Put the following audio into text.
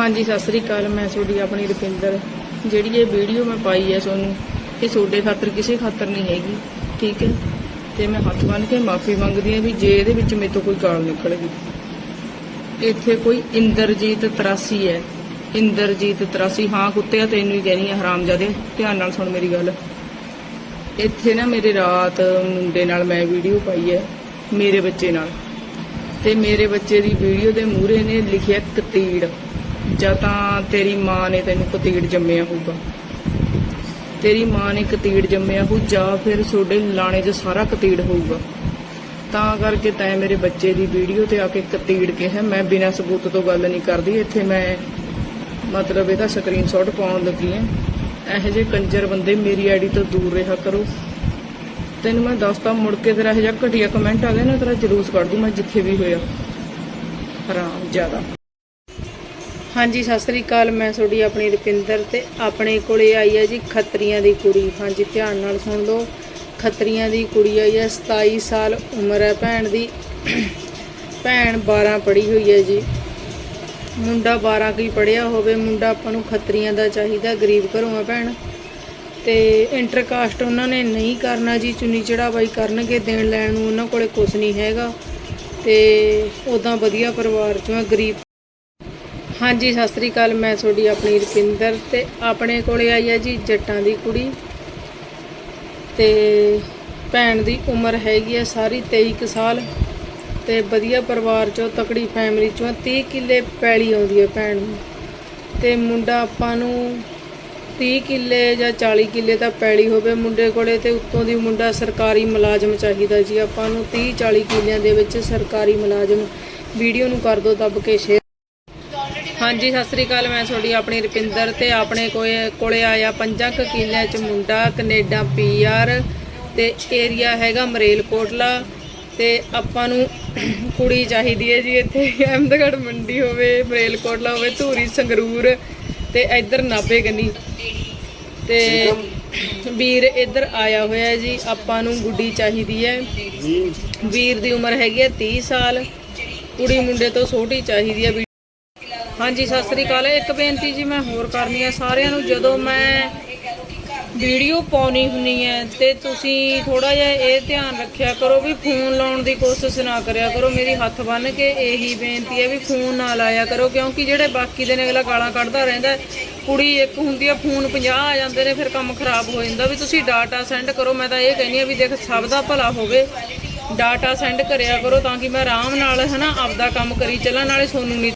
ਹਾਂਜੀ, ਸਤਿ ਸ੍ਰੀ ਅਕਾਲ। ਮੈਂ ਤੁਹਾਡੀ ਆਪਣੀ ਰੁਪਿੰਦਰ। ਜਿਹੜੀ ਇਹ ਵੀਡੀਓ ਮੈਂ ਪਾਈ ਹੈ ਤੁਹਾਨੂੰ, ਇਹ ਤੁਹਾਡੇ ਖਾਤਰ ਕਿਸੇ ਖਾਤਰ ਨਹੀਂ ਹੈਗੀ, ਠੀਕ ਹੈ? ਤੇ ਮੈਂ ਹੱਥ ਬੰਨ ਕੇ ਮਾਫੀ ਮੰਗਦੀ ਹਾਂ ਵੀ ਜੇ ਇਹਦੇ ਵਿੱਚ ਮੇਰੇ ਤੋਂ ਕੋਈ ਗਾਲ ਨਿਕਲ ਗਈ ਇੱਥੇ ਕੋਈ ਇੰਦਰਜੀਤ 83 ਹੈ। ਇੰਦਰਜੀਤ 83 ਹਾਂ, ਕੁੱਤਿਆ ਤੈਨੂੰ ਹੀ ਕਹਿਣੀ ਹੈ ਹਰਾਮਜ਼ਾਦੇ, ਧਿਆਨ ਨਾਲ ਸੁਣ ਮੇਰੀ ਗੱਲ। ਇੱਥੇ ਨਾ ਮੇਰੇ ਰਾਤ ਮੁੰਡੇ ਨਾਲ ਮੈਂ ਵੀਡੀਓ ਪਾਈ ਹੈ, ਮੇਰੇ ਬੱਚੇ ਨਾਲ। ਤੇ ਮੇਰੇ ਬੱਚੇ ਦੀ ਵੀਡੀਓ ਦੇ ਮੂਹਰੇ ਨੇ ਲਿਖਿਆ ਕਤੀੜ ਜਾਂ ਤਾਂ ਤੇਰੀ ਮਾਂ ਨੇ ਤੈਨੂੰ ਕਤੀੜ ਜੰਮਿਆ ਹੋਊਗਾ। ਤੇਰੀ ਮਾਂ ਨੇ ਕਤੀੜ ਜੰਮਿਆ ਹੋਊ, ਜਾਂ ਫਿਰ ਤੁਹਾਡੇ ਲਾਣੇ 'ਚ ਸਾਰਾ ਕਤੀੜ ਹੋਊਗਾ। ਤਾਂ ਕਰਕੇ ਤੈਂ ਮੇਰੇ ਬੱਚੇ ਦੀ ਵੀਡੀਓ ਤੇ ਆ ਕੇ ਕਤੀੜ ਕਿਹਾ। ਮੈਂ ਬਿਨਾਂ ਸਬੂਤ ਤੋਂ ਗੱਲ ਨਹੀਂ ਕਰਦੀ। ਇੱਥੇ ਮੈਂ ਮਤਲਬ ਇਹਦਾ ਸਕਰੀਨਸ਼ਾਟ ਪਾਉਣ ਲੱਗੀ ਆ ਇਹੋ ਜਿਹੇ ਕੰਜਰ ਬੰਦੇ ਮੇਰੀ ਆਈਡੀ ਤੋਂ ਦੂਰ ਰਿਹਾ ਕਰੋ। ਤੈਨੂੰ ਮੈਂ ਦੱਸਤਾ, ਮੁੜ ਕੇ ਤੇਰਾ ਇਹੋ ਜਿਹਾ ਘਟੀਆ ਕਮੈਂਟ ਆ ਗਿਆ ਨਾ, ਤੇਰਾ ਜਲੂਸ ਕੱਢ ਦੂੰ ਮੈਂ ਜਿੱਥੇ ਵੀ ਹੋਇਆ। ਹਰਾਮ ਜ਼ਿਆਦਾ। ਹਾਂਜੀ, ਸਤਿ ਸ੍ਰੀ ਅਕਾਲ। ਮੈਂ ਤੁਹਾਡੀ ਆਪਣੀ ਰੁਪਿੰਦਰ ਤੇ ਆਪਣੇ ਕੋਲੇ ਆਈ ਹੈ ਜੀ ਖੱਤਰੀਆਂ ਦੀ ਕੁੜੀ। ਹਾਂਜੀ, ਧਿਆਨ ਨਾਲ ਸੁਣ ਲਓ। ਖੱਤਰੀਆਂ ਦੀ ਕੁੜੀ ਆਈ ਹੈ 27 ਸਾਲ ਉਮਰ ਹੈ ਭੈਣ ਦੀ। ਭੈਣ 12 ਪੜ੍ਹੀ ਹੋਈ ਹੈ ਜੀ। ਮੁੰਡਾ 12 ਕੀ ਪੜਿਆ ਹੋਵੇ, ਮੁੰਡਾ ਆਪਾਂ ਨੂੰ ਖੱਤਰੀਆਂ ਦਾ ਚਾਹੀਦਾ, ਗਰੀਬ ਘਰੋਂ ਆ ਭੈਣ। ਤੇ ਇੰਟਰਕਾਸਟ ਉਹਨਾਂ ਨੇ ਨਹੀਂ ਕਰਨਾ ਜੀ, ਚੁੰਨੀ ਚੜਾਵਾਈ ਕਰਨਗੇ, ਦੇਣ ਲੈਣ ਨੂੰ ਉਹਨਾਂ ਕੋਲੇ ਕੁਝ ਨਹੀਂ ਹੈਗਾ। ਤੇ ਉਦਾਂ ਵਧੀਆ ਪਰਿਵਾਰ ਚੋਂ ਆ, ਗਰੀਬ ਹਾਂਜੀ, ਸਤਿ ਸ੍ਰੀ ਅਕਾਲ। ਮੈਂ ਤੁਹਾਡੀ ਆਪਣੀ ਰੁਪਿੰਦਰ ਤੇ ਆਪਣੇ ਕੋਲੇ ਆਈ ਹੈ ਜੀ ਜੱਟਾਂ ਦੀ ਕੁੜੀ। ਤੇ ਭੈਣ ਦੀ ਉਮਰ ਹੈਗੀ ਹੈ ਸਾਰੀ 23 ਕੁ ਸਾਲ। ਤੇ ਵਧੀਆ ਪਰਿਵਾਰ ਚੋਂ, ਤਕੜੀ ਫੈਮਿਲੀ ਚੋਂ 30 ਕਿੱਲੇ ਪੈਲੀ ਆਉਂਦੀ ਹੈ ਭੈਣ ਨੂੰ। ਤੇ ਮੁੰਡਾ ਆਪਾਂ ਨੂੰ 30 ਕਿੱਲੇ ਜਾਂ 40 ਕਿੱਲੇ ਤਾਂ ਪੈਲੀ ਹੋਵੇ ਮੁੰਡੇ ਕੋਲੇ ਤੇ ਉੱਤੋਂ ਦੀ ਮੁੰਡਾ ਸਰਕਾਰੀ ਮੁਲਾਜ਼ਮ ਚਾਹੀਦਾ ਜੀ। ਆਪਾਂ ਨੂੰ 30 40 ਕਿੱਲਿਆਂ ਦੇ ਵਿੱਚ ਸਰਕਾਰੀ ਮੁਲਾਜ਼ਮ ਵੀਡੀਓ ਨੂੰ ਕਰ ਦਿਓ ਦੱਬ ਕੇ ਸ਼ੇਅਰ ਹਾਂਜੀ, ਸਤਿ ਸ੍ਰੀ ਅਕਾਲ, ਮੈਂ ਤੁਹਾਡੀ ਆਪਣੀ ਰੁਪਿੰਦਰ ਤੇ ਆਪਣੇ ਕੋਲੇ ਕੋਲੇ ਆਇਆ ਪੰਜਾਂ ਕੁ ਕਿੱਲਿਆਂ ਚ ਮੁੰਡਾ, ਕੈਨੇਡਾ ਪੀਆਰ ਤੇ ਏਰੀਆ ਹੈਗਾ ਮਰੇਲਕੋਟਲਾ ਤੇ ਆਪਾਂ ਨੂੰ ਕੁੜੀ ਚਾਹੀਦੀ ਹੈ ਜੀ ਇੱਥੇ, ਅਹਿਮਦਗੜ੍ਹ ਮੰਡੀ ਹੋਵੇ, ਮਰੇਲਕੋਟਲਾ ਹੋਵੇ, ਧੂਰੀ, ਸੰਗਰੂਰ ਤੇ ਇੱਧਰ ਨਾਭੇ ਗੰਨੀ। ਤੇ ਵੀਰ ਇੱਧਰ ਆਇਆ ਹੋਇਆ ਜੀ, ਆਪਾਂ ਨੂੰ ਗੁੱਡੀ ਚਾਹੀਦੀ ਹੈ। ਵੀਰ ਦੀ ਉਮਰ ਹੈਗੀ ਹੈ 30 ਸਾਲ, ਕੁੜੀ ਮੁੰਡੇ ਤੋਂ ਛੋਟੀ ਚਾਹੀਦੀ ਹੈ ਵੀ- ਹਾਂਜੀ, ਸਤਿ ਸ੍ਰੀ ਅਕਾਲ। ਇੱਕ ਬੇਨਤੀ ਜੀ ਮੈਂ ਹੋਰ ਕਰਨੀ ਹੈ ਸਾਰਿਆਂ ਨੂੰ ਜਦੋਂ ਮੈਂ ਵੀਡੀਓ ਪਾਉਣੀ ਹੁੰਨੀ ਹੈ ਤੇ ਤੁਸੀਂ ਥੋੜਾ ਜਿਹਾ ਇਹ ਧਿਆਨ ਰੱਖਿਆ ਕਰੋ ਵੀ ਫੋਨ ਲਾਉਣ ਦੀ ਕੋਸ਼ਿਸ਼ ਨਾ ਕਰਿਆ ਕਰੋ। ਮੇਰੀ ਹੱਥ ਬੰਨ ਕੇ ਇਹੀ ਬੇਨਤੀ ਹੈ ਵੀ ਫੋਨ ਨਾ ਲਾਇਆ ਕਰੋ, ਕਿਉਂਕਿ ਜਿਹੜੇ ਬਾਕੀ ਦੇ ਨੇ ਅਗਲਾ ਗਾਲਾਂ ਕੱਢਦਾ ਰਹਿੰਦਾ, ਕੁੜੀ ਇੱਕ ਹੁੰਦੀ ਆ, ਫੋਨ 50 ਆ ਜਾਂਦੇ ਨੇ, ਫਿਰ ਕੰਮ ਖਰਾਬ ਹੋ ਜਾਂਦਾ। ਵੀ ਤੁਸੀਂ ਡਾਟਾ ਸੈਂਡ ਕਰੋ, ਮੈਂ ਤਾਂ ਇਹ ਕਹਿੰਦੀ ਆ ਵੀ ਦੇਖ, ਸਭ ਦਾ ਭਲਾ ਹੋਵੇ ਡਾਟਾ ਸੈਂਡ ਕਰਿਆ ਕਰੋ ਤਾਂ ਕਿ ਮੈਂ ਆਰਾਮ ਨਾਲ ਹਨਾ ਆਪਦਾ ਕੰਮ ਕਰੀ ਚੱਲਾਂ, ਨਾਲੇ ਸੋਨੂੰ ਨਹੀਂ